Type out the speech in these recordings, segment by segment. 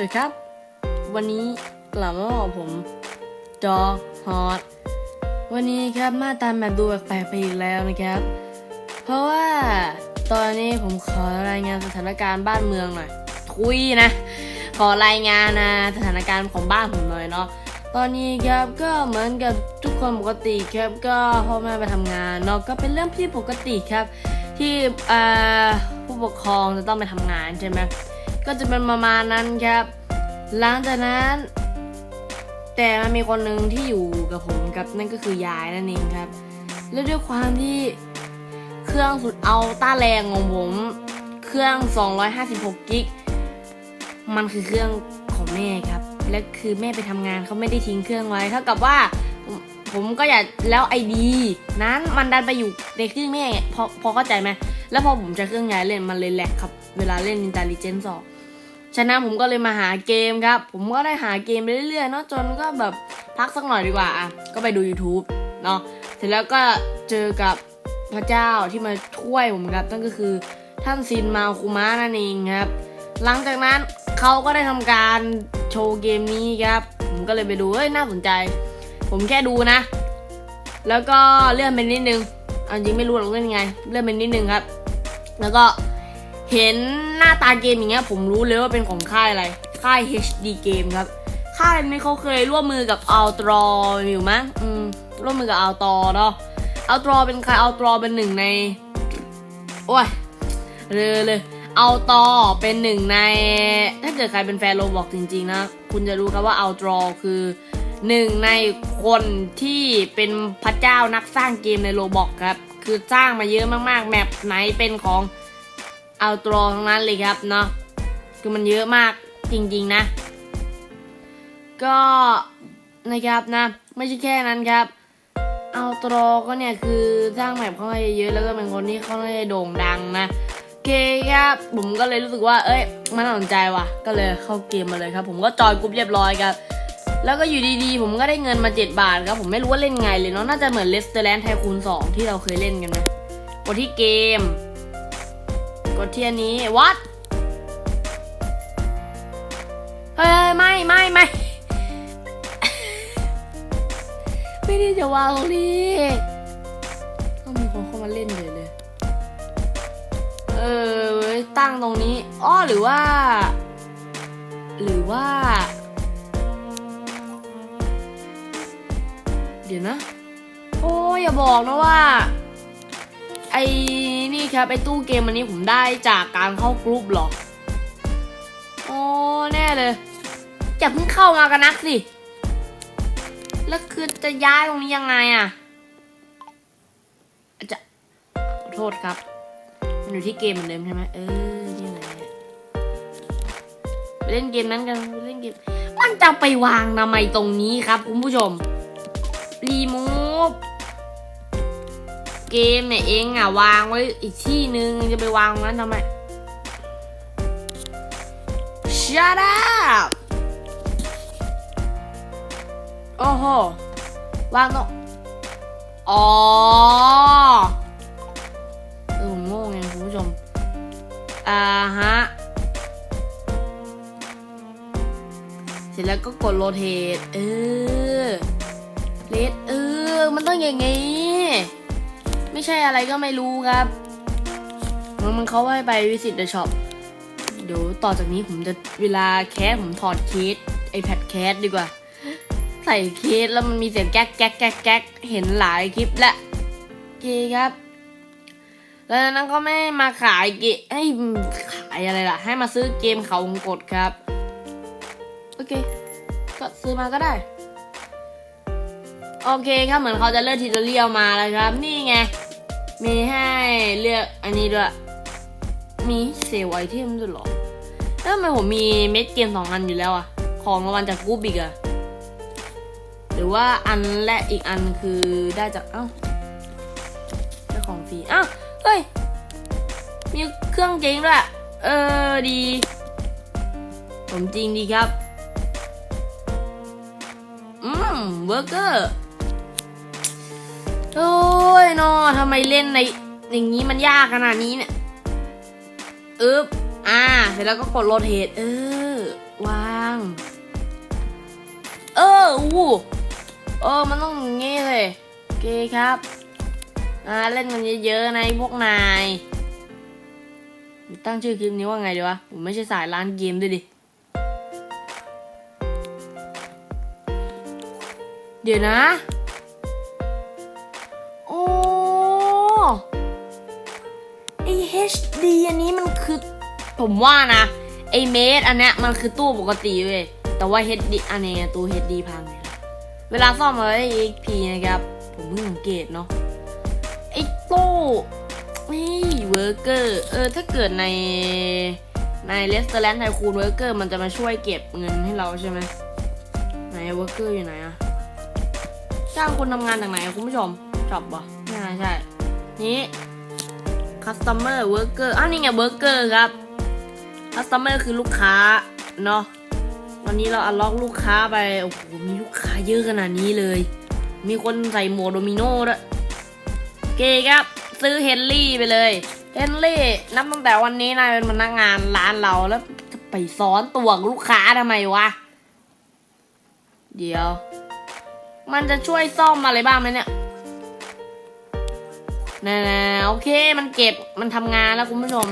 สวัสดีครับ วันนี้กลับมาพบกับผมจอฮอตวันนี้ครับมาตามแบบดูแปลกๆไปอีกแล้วนะครับ เพราะว่าตอนนี้ผมขอรายงานสถานการณ์บ้านเมืองหน่อยทุยนะ ขอรายงานนะสถานการณ์ของบ้านผมหน่อยเนาะตอนนี้ครับก็เหมือนกับทุกคนปกติครับก็พ่อแม่ไปทำงานเนาะก็เป็นเรื่องที่ปกติครับ ที่ผู้ปกครองจะต้องไปทำงานใช่ไหม ก็จะเป็นประมาณนั้นครับ หลังจากนั้น แต่มันมีคนหนึ่งที่อยู่กับผมครับนั่นก็คือยายนั่นเองครับ แล้วด้วยความที่เครื่องสุดเอาต้าแรงของผมเครื่อง 256 กิก มันคือเครื่องของแม่ครับ และคือแม่ไปทำงานเขาไม่ได้ทิ้งเครื่องไว้เท่ากับว่าผมก็อยากแล้วไอดีนั้นมันดันไปอยู่ในเครื่องแม่พอพอเข้าใจไหมแล้วพอผมใช้เครื่องยายเล่นมันเลยแหลกครับ เวลาเล่น Intelligence 2 ฉะนั้นผมก็เลยมาหาเกมครับ ผมก็ได้หาเกมไปเรื่อยๆเนาะจนก็แบบพักสักหน่อยดีกว่าอะก็ไปดู YouTube เนาะเสร็จแล้วก็เจอกับพระเจ้าที่มาช่วยผมครับนั่นก็คือท่านซินมาคุมะนั่นเองครับ หลังจากนั้นเขาก็ได้ทำการโชว์เกมนี้ครับ ผมก็เลยไปดูเฮ้ยน่าสนใจ ผมแค่ดูนะ แล้วก็เลื่อนไปนิดนึงเอาจริงไม่รู้หรอกเล่นยังไง เลื่อนไปนิดนึงครับ แล้วก็ เห็นหน้าตาเกมอย่างเงี้ยผมรู้เลยว่าเป็นของค่ายอะไร ค่าย HD Game ครับ ค่ายนี้เขาเคยร่วมมือกับ Outro อยู่มั้งอืมร่วมมือกับ Outro เนาะ Outro เป็นใคร Outro เป็นหนึ่งใน โอ้ยเลยเลยเอาตอเป็นหนึ่งใน ถ้าเกิดใครเป็นแฟนโรบอกจริงๆนะ คุณจะรู้ครับว่าเอาตรอคือหนึ่งในคนที่เป็นพระเจ้านักสร้างเกมในโรบอกครับ คือสร้างมาเยอะมากๆ แมปไหนเป็นของ เอาตรอทั้งนั้นเลยครับเนาะคือมันเยอะมากจริงๆนะ ก็นะครับนะ ไม่ใช่แค่นั้นครับ เอาตรอก็เนี่ยคือสร้างแมปเข้ามาเยอะๆแล้วก็เป็นคนที่เขาได้โด่งดังนะโอเคครับผมก็เลยรู้สึกว่า เอ้ย มันน่าสนใจว่ะ ก็เลยเข้าเกมมาเลยครับ ผมก็จอยกรุ๊ปเรียบร้อยครับ แล้วก็อยู่ดีๆ ผมก็ได้เงินมา 7 บาทครับ ผมไม่รู้ว่าเล่นไงเลยเนาะ น่าจะเหมือนเลสเตอร์แลนด์ไทคูน2ที่เราเคยเล่นกันนะกดที่เกม กดที่อันนี้วัดเฮ้ยไม่ไม่ไม่ไม่ได้จะวางตรงนี้ต้องมีคนเข้ามาเล่นเลยเลย เออตั้งตรงนี้อ้อหรือว่า หรือว่า เดี๋ยวนะ โอ้อย่าบอกนะว่า ไอ นี่ครับไอตู้เกมอันนี้ผมได้จากการเข้ากรุ๊ปหรอโอ้แน่เลยอย่าเพิ่งเข้ามากันนักสิ แล้วคือจะย้ายตรงนี้ยังไงอะจะขอโทษครับ มันอยู่ที่เกมเหมือนเดิมใช่ไหมเออนี่ไงไปเล่นเกมนั้นกันไปเล่นเกม มันจะไปวางทำไมตรงนี้ครับ คุณผู้ชม รีมูฟ เกมเนี่ยเองอะวางไว้อีกที่นึงจะไปวางตรงนั้นทำไม Shut up โอ้โห วางตรงอ๋อเออผมโง่ไงคุณผู้ชม อ่าฮะ เสร็จแล้วก็กดโรเทตเออเลดเออ มันต้องอย่างงี้ ไม่ใช่อะไรก็ไม่รู้ครับ มันมันเขาให้ไปวิสิตเดอะช็อปเดี๋ยวต่อจากนี้ผมจะเวลาแคสผมถอดเคส iPad แคสดีกว่า ใส่เคสแล้วมันมีเสียงแก๊กแก๊กแก๊กแก๊กเห็นหลายคลิปแล้วโอเคครับ แล้วนั้นก็ไม่มาขายเกมให้ขายอะไรล่ะ ให้มาซื้อเกมเขาวงกดครับ โอเค ก็ซื้อมาก็ได้โอเคครับเหมือนเขาจะเลือกทิตเรียลมาแล้วครับ นี่ไง มีให้เลือกอันนี้ด้วย มีเซลไอเทมด้วยเหรอแล้วทำไมผมมีเม็ดเกมสองอันอยู่แล้วอะของรางวัลจากกูบิกอะหรือว่าอันและอีกอันคือได้จาก เอ้าได้ของฟรี อ้าว เฮ้ย มีเครื่องจริงด้วย เออดี ผมจริงดีครับ อืมเบอร์เกอร์ โอ้ยนอทำไมเล่นในอย่างนี้มันยากขนาดนี้เนี่ยอึ๊บอ่า เสร็จแล้วก็กดโรเทตเออว้าอู้เออ มันต้องอย่างงี้เลยโอเคครับ อ่า เล่นกันเยอะๆนะพวกนาย ตั้งชื่อคลิปนี้ว่าไงดีวะ ผมไม่ใช่สายร้านเกมด้วยดิ เดี๋ยวนะ HD อันนี้มันคือ ผมว่านะไอเมสอันเนี้ยมันคือตู้ปกติเว้ยแต่ว่า HD อันนี้ตู้ HD พังเลยเวลาซ่อมมาไอ XP นะครับ ผมเพิ่งสังเกตเนาะไอตู้เฮ้ยเวอร์เกอร์เออถ้าเกิดในในเลสอร์แนไทคูนเวอร์เกอร์มันจะมาช่วยเก็บเงินให้เราใช่ไหมไหนเวอร์เกอร์อยู่ไหนอะจ้างคนทำงานจากไหนคุณผู้ชมจบปะไม่ใช่ นี้ customer worker อ้าวนี่ไง worker ครับ customer คือลูกค้าเนาะวันนี้เราอัลล็อกลูกค้าไป โอ้โห มีลูกค้าเยอะขนาดนี้เลย มีคนใส่หมวกโดมิโน่ด้วยโอเคครับ ซื้อเฮนรี่ไปเลย เฮนรี่นับตั้งแต่วันนี้นายเป็นพนักงานร้านเราแล้วจะไปซ้อนตัวลูกค้าทำไมวะ เดี๋ยว มันจะช่วยซ่อมอะไรบ้างไหมเนี่ย น่ๆโอเคมันเก็บมันทำงานแล้วคุณผู้ชม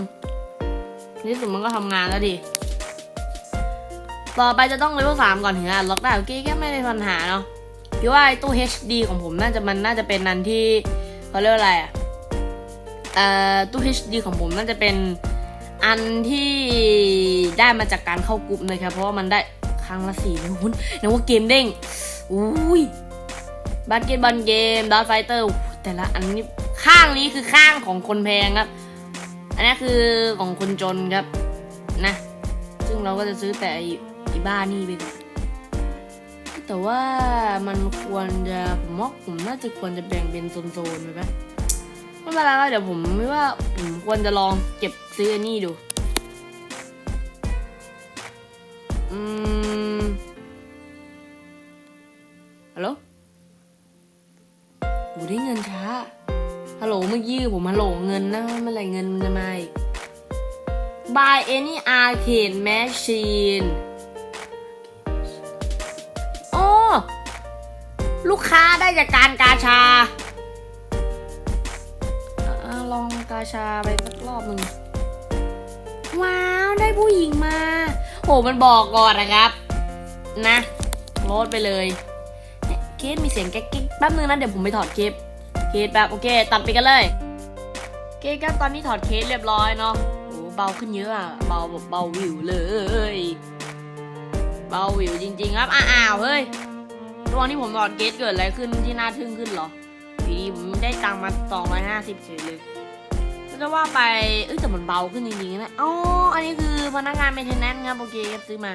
นี่สุดมันก็ทำงานแล้วดิต่อไปจะต้องเลเวลสามก่อนถึงอะล็อกได้โอเคแค่ไม่ได้ปัญหาเนาะพี่ว่าไอ้ตู้ HD ของผมน่าจะมันน่าจะเป็นนันที่เขาเรียกว่าอะไรอะเอ่อตู้ HD ของผมน่าจะเป็นอันที่ได้มาจากการเข้ากลุ่มนะครับเพราะว่ามันได้ครั้งละสี่นะคุณนึกว่าเกมเด้งอุ้ยบาสเกตบอลเกมดอทไฟเตอร์แต่ละอันนี้ ข้างนี้คือข้างของคนแพงครับ อันนี้คือของคนจนครับนะ ซึ่งเราก็จะซื้อแต่อ้ไอ้บ้านี่ไปแต่ว่ามันควรจะผมว่าผมน่าจะควรจะแบ่งเป็นโซนๆไปไหมไม่เป็นไรครับเดี๋ยวผมไม่ว่าผมควรจะลองเก็บซื้ออันนี้ดู อืมฮัลโหลโหได้เงินช้า ฮัลโหลเมื่อกี้ผมฮัลโหลเงินนะเมื่อไรเงินมันจะมาอีก buy any arcade machine โอ้ลูกค้าได้จากการกาชาอลองกาชาไปสักรอบหนึ่งว้าว ได้ผู้หญิงมาโหมันบอกก่อนนะครับ นะโลดไปเลยเนี่ยเคสมีเสียงแก๊กแป๊บนึงนะเดี๋ยวผมไปถอดเคส เคสแบบโอเค ตัดไปกันเลยโอเคครับตอนนี้ถอดเคสเรียบร้อยเนาะโอ้เบาขึ้นเยอะอะเบาแบบเบาวิวเลย เบาวิวจริง ๆ ครับอ้าวเฮ้ยระหว่างที่ผมถอดเคสเกิดอะไรขึ้นที่น่าทึ่งขึ้นเหรอดีผมได้ตังค์มา250เฉยเลยก็จะว่าไปเอ้ยแต่มันเบาขึ้นจริงๆนะอ๋ออันนี้คือพนักงานเมนเทนแนนซ์ครับโอเคครับซื้อมา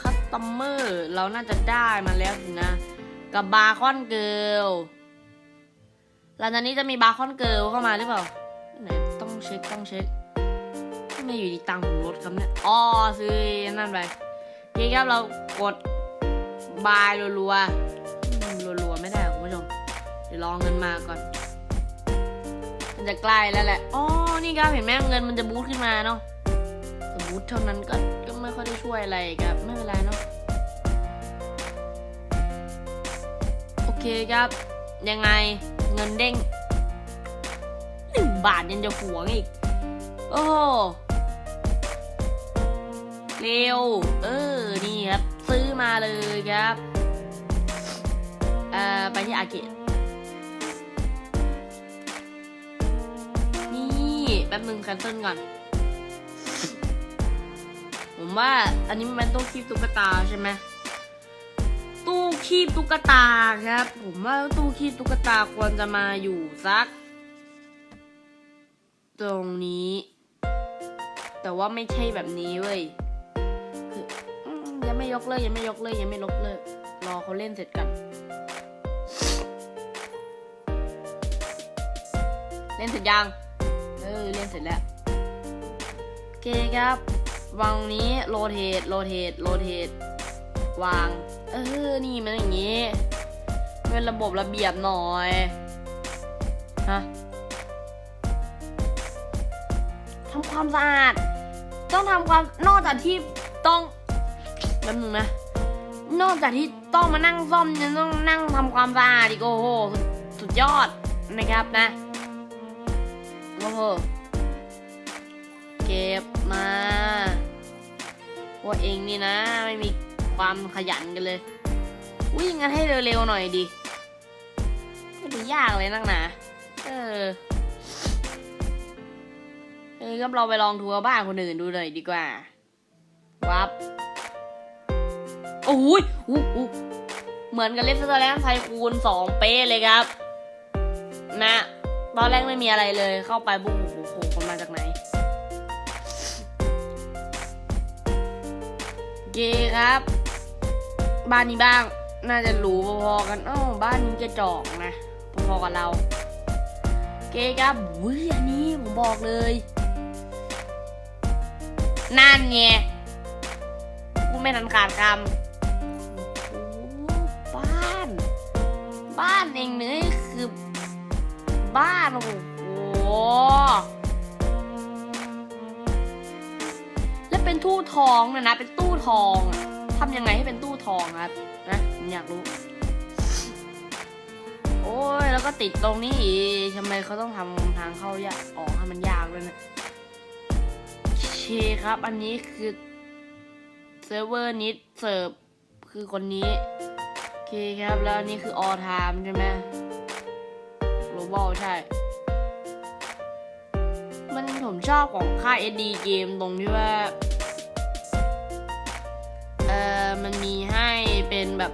คัสตอมเมอร์เราน่าจะได้มาแล้วสินะกับบาร์คอนเกิล หลังจากนี้จะมีบาร์คอนเกิลเข้ามาหรือเปล่าไหนต้องเช็คต้องเช็คทำไมอยู่ดีตังค์ผมลดครับเนี่ยอ๋อซื้อนั่นไปโอเคครับเรากดบายรัวๆรัวๆไม่ได้คุณผู้ชมเดี๋ยวรองเงินมาก่อน มันจะใกล้แล้วแหละอ๋อนี่ครับเห็นไหมเงินมันจะบูทขึ้นมาเนาะแต่บูทเท่านั้นก็ก็ไม่ค่อยได้ช่วยอะไรครับไม่เป็นไรเนาะโอเคครับยังไง เงินเด้งหนึ่งบาทยังจะหวงอีก โอ้เร็ว เออ นี่ครับ ซื้อมาเลยครับ เอ่อ ไปที่อาเกตนี่แป๊บนึงแคนเซิลก่อน ผมว่าอันนี้มันเป็นตู้คีบตุ๊กตาใช่ไหม ตู้คีบตุ๊กตาครับ ผมว่าตู้คีบตุ๊กตาควรจะมาอยู่สัก ตรงนี้ แต่ว่าไม่ใช่แบบนี้เว้ยคือยังไม่ยกเลิกยังไม่ยกเลิกยังไม่ลบเลิกรอเขาเล่นเสร็จกัน เล่นเสร็จยังเออเล่นเสร็จแล้วโอเคครับวางนี้โรเทตโรเทตโรเทตวาง เออ นี่มันอย่างงี้เป็นระบบระเบียบหน่อย ฮะทำความสะอาด ต้องทำความ นอกจากที่ต้องแป๊บนึงนะ นอกจากที่ต้องมานั่งซ่อมยังต้องนั่งทำความสะอาดอีกโอ้โห สุดสุดยอดนะครับนะ โอ้โห เก็บมา ว่าเองนี่นะ ไม่มี ความขยันกันเลยวิ่งกันให้เร็วๆหน่อยดิไม่ได้ยากเลยนักหนาเออเออก็เราไปลองทัวร์บ้านคนอื่นดูหน่อยดีกว่า วับ โอ้ยอู้อู้เหมือนกับเลฟเตอร์แลนด์ไทคูณสองเป๊ะเลยครับ นะ ตอนแรกไม่มีอะไรเลย เข้าไปบุ้งโอ้โหคนมาจากไหนเคครับ บ้านนี้บ้าง น่าจะหรูพอๆกันอ้าวบ้านนี้จะจอกนะพอๆกับเราเคครับอุ้ยอันนี้ผมบอกเลย นั่นไงกูไม่ทันขาดคำบ้าน บ้านเองเนื้อคือ บ้าน โอ้โห แล้วเป็นตู้ทองนะนะ เป็นตู้ทองอะ ทำยังไงให้เป็นตู้ทองครับนะผมอยากรู้ โอ้ยแล้วก็ติดตรงนี้อีกทำไมเขาต้องทำทางเข้ายากออกให้มันยากเลยนะเคครับ อันนี้คือเซิร์ฟเวอร์นิดเสิร์ฟคือคนนี้โอเคครับ แล้วอันนี่คือ all time ใช่ไหม global ใช่ มันผมชอบของค่าย SD เกมตรงที่ว่า อมันมีให้เป็นแบบ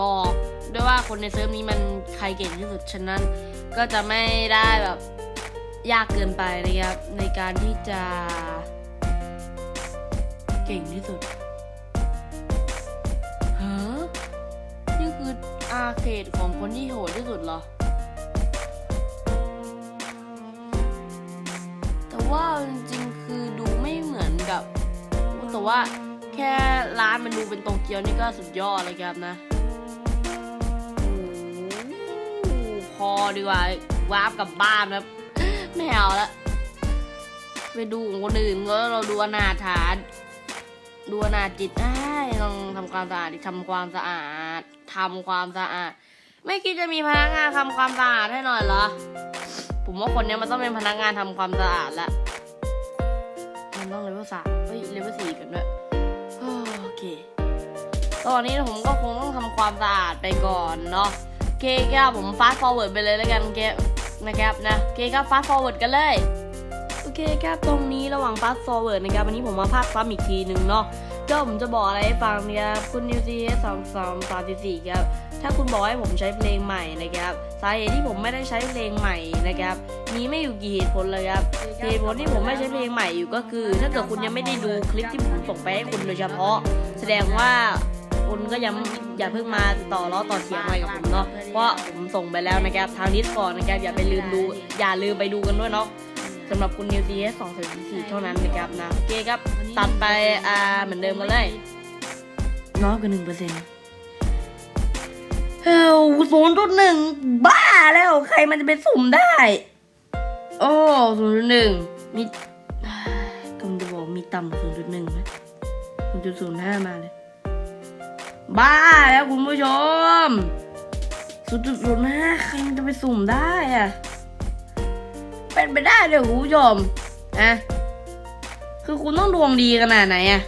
บอกด้วยว่าคนในเซิร์ฟนี้มันใครเก่งที่สุดฉะนั้น ก็จะไม่ได้แบบยากเกินไปนะครับ ในการที่จะเก่งที่สุดฮะนี่คืออาเคดของคนที่โหดที่สุดเหรอ แต่ว่าจริงๆคือดูไม่เหมือนกับ แต่ว่า ค่ร้านมันดูเป็นโตเกียวนี่ก็สุดยอดเลยครับนะโอ้โหพอดีกว่าวาร์ปกลับบ้านครับไม่เอาละไปดูของคนอื่นก็เราดูอนาถาดูอนาจิตได้ลองทำความสะอาดทำความสะอาดทำความสะอาด ไม่คิดจะมีพนักงานทำความสะอาดให้หน่อยเหรอ ผมว่าคนนี้มันต้องเป็นพนักงานทำความสะอาดละมันต้องเลเวลสามเฮ้ยเลเวลสี่กันด้วย เค ตอนนี้ผมก็คงต้องทำความสะอาดไปก่อนเนาะโอเคครับผมฟาสต์ฟอร์เวิร์ดไปเลยแล้วกันเกนะครับนะโอเคครับฟาสต์ฟอร์เวิร์ดกันเลยโอเคครับตรงนี้ระหว่างฟาสต์ฟอร์เวิร์ดนะครับวันนี้ผมมาพากซ้ำอีกทีหนึ่งเนาะก็ผมจะบอกอะไรให้ฟังนะครับคุณนิวซีสองสองสามสี่ครับ ถ้าคุณบอกให้ผมใช้เพลงใหม่นะครับสาเหตุที่ผมไม่ได้ใช้เพลงใหม่นะครับ มีไม่อยู่กี่เหตุผลเลยครับเหตุผลที่ผมไม่ใช้เพลงใหม่อยู่ก็คือ ถ้าเกิดคุณยังไม่ได้ดูคลิปที่ผมส่งไปให้คุณโดยเฉพาะ แสดงว่าคุณก็ยังอย่าเพิ่งมาต่อล้อต่อเถียงอะไรกับผมเนาะเพราะผมส่งไปแล้วนะครับทางดิสคอร์นะครับอย่าไปลืมดู อย่าลืมไปดูกันด้วยเนาะสำหรับคุณนิวซีเอสสองสี่เท่านั้นนะครับนะโอเคครับตัดไปอ่าเหมือนเดิมกันเลยน้อยกว่าหนึ่งเปอร์เซ็นต์ เฮ้ศูนย์จุดหนึ่งบ้าแล้วใครมันจะไปสุ่มได้ โอ้ศูนย์จุดหนึ่งมีกำลังจะบอกมีต่ำกว่าศูนย์จุดหนึ่งไหมศูนย์จุดศูนย์ห้ามาเลย บ้าแล้วคุณผู้ชมศูนย์จุดศูนย์ห้าใครมันจะไปสุ่มได้อะเป็นไปได้เลยคุณผู้ชมอะคือคุณต้องดวงดีขนาดไหนอะ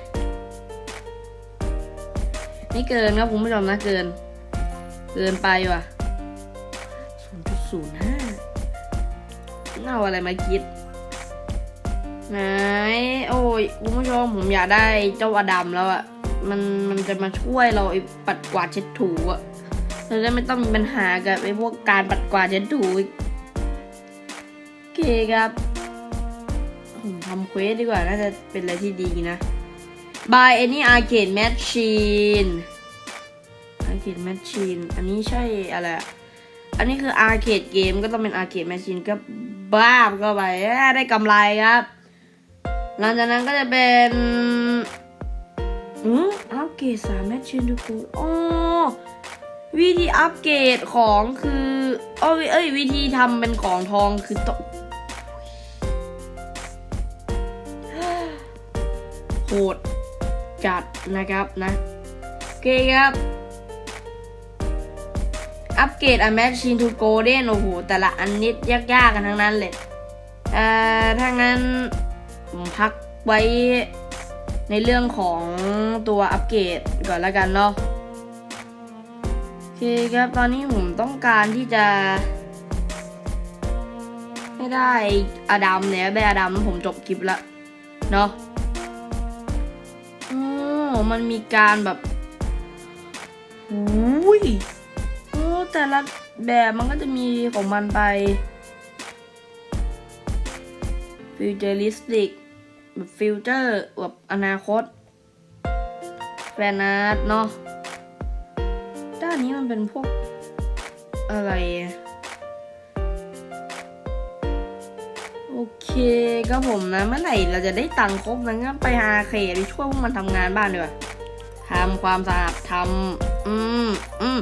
นี่เกินครับคุณผู้ชมนะเกิน เกินไปว่ะศูนย์จุดศูนย์ห้าเอาอะไรมาคิดไหนโอ้ยคุณผู้ชมผมอยากได้เจ้าอดัมแล้วอะมันมันจะมาช่วยเราไอ้ปัดกวาดเช็ดถูอะเราจะไม่ต้องมีปัญหากับไอ้พวกการปัดกวาดเช็ดถูอีกโอเคครับผมทำเควสดีกว่าน่าจะเป็นอะไรที่ดีนะ Buy any arcade machine arcade machine อันนี้ใช่อะไร อันนี้คือ arcade game ก็ต้องเป็น arcade machine ก็บ้าบก็ไปได้กำไรครับ หลังจากนั้นก็จะเป็นอืมอัปเกรดสามแมชชีนดูคูอ๋อวิธีอัปเกรดของคือเอ้ยเอ้ย วิธีทำเป็นของทองคือตโหดจัดนะครับนะ โอเคครับ อัปเกรดอะแมชชีนทูโกลเด้นโอ้โห แต่ละอันนิดยากๆกันทั้งนั้นเลยเอ่อถ้างั้นผมพักไว้ในเรื่องของตัวอัปเกรดก่อนล้วกันเนาะโอเคครับตอนนี้ผมต้องการที่จะให้ได้อดัมเนี่ยได้อดัมผมจบคลิปละเนาะอ๋อมันมีการแบบอุ้ย แต่ละแบบมันก็จะมีของมันไปฟิวเจอริสติกแบบฟิวเจอร์แบบอนาคตแฟนอาร์ตเนาะด้านนี้มันเป็นพวกอะไรโอเคก็ผมนะ เมื่อไหร่เราจะได้ตังค์ครบนะงั้นไปอาเคไปช่วยพวกมันทำงานบ้านดีกว่าทำความสะอาดทำอืมอืม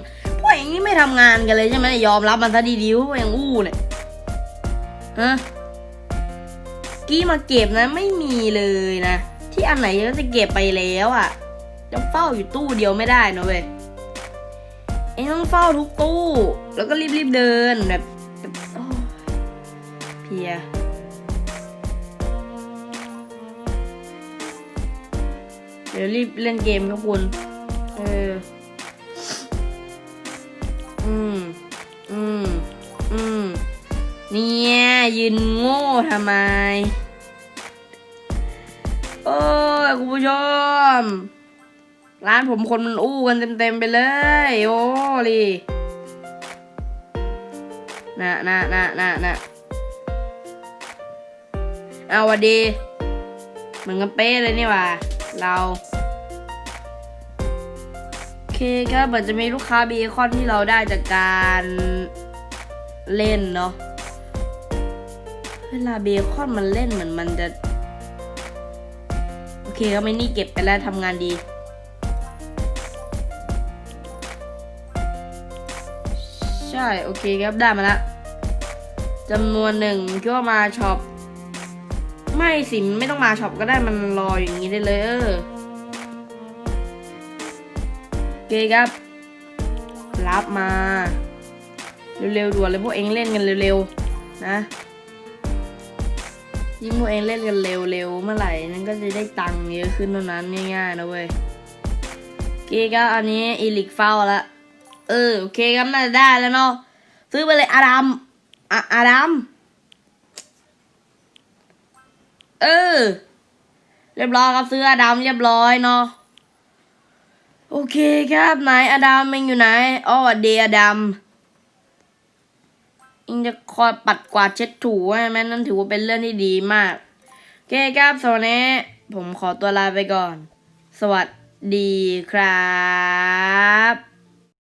วกเองนี่ไม่ทำงานกันเลยใช่ไหมยอมรับมันซะดีๆว่าพวกเองอู้เนี่ยฮะกี้มาเก็บนะไม่มีเลยนะ ที่อันไหนก็จะเก็บไปแล้วอะ่ะจะเฝ้าอยู่ตู้เดียวไม่ได้นะเว้ยเองต้องเฝ้าทุกตู้ แล้วก็รีบๆเดินแบบแบบเพียเดี๋ยวรีบเล่นเกมครับคุณเออ ยืนโง่ทำไม โอ้ยคุณผู้ชม ร้านผมคนมันอู้กันเต็มๆไปเลย โอ้ลีนะนะนะนะนะเอาวัดีเหมือนกันเป๊ะเลยนี่ว่า เราโอเคครับเหมือนจะมีลูกค้าเบคอนที่เราได้จากการเล่นเนาะ เวลาเบคอนมันเล่นเหมือนมันจะ โอเคก็ไม่นี่เก็บไปแล้วทำงานดี ใช่ โอเคครับได้มาละจำนวนหนึ่งคิดว่ามาช็อปไม่สิไม่ต้องมาช็อปก็ได้มันรออย่างนี้ได้เลยเออโอเคครับ รับมา เร็วๆด่วนเลยพวกเองเล่นกันเร็วๆนะ ยิ่งพวกเองเล่นกันเร็วๆเมื่อไหร่นั้นก็จะได้ตังค์เยอะขึ้นเท่านั้นง่ายๆนะเว้ยโอเคครับอันนี้อีลิกเฝ้าละเออโอเคครับน่าจะได้แล้วเนาะซื้อไปเลยอาดัมอะอาดัมเออ เรียบร้อยครับซื้ออาดัมเรียบร้อยเนาะโอเคครับไหนอดัมเองอยู่ไหนอ๋อสวัสดีอดัม องจะคอยปัดกวาดเช็ดถูใช่ไหมนั่นถือว่าเป็นเรื่องที่ดีมากโอเคครับสวัสดีผมขอตัวลาไปก่อน สวัสดีครับ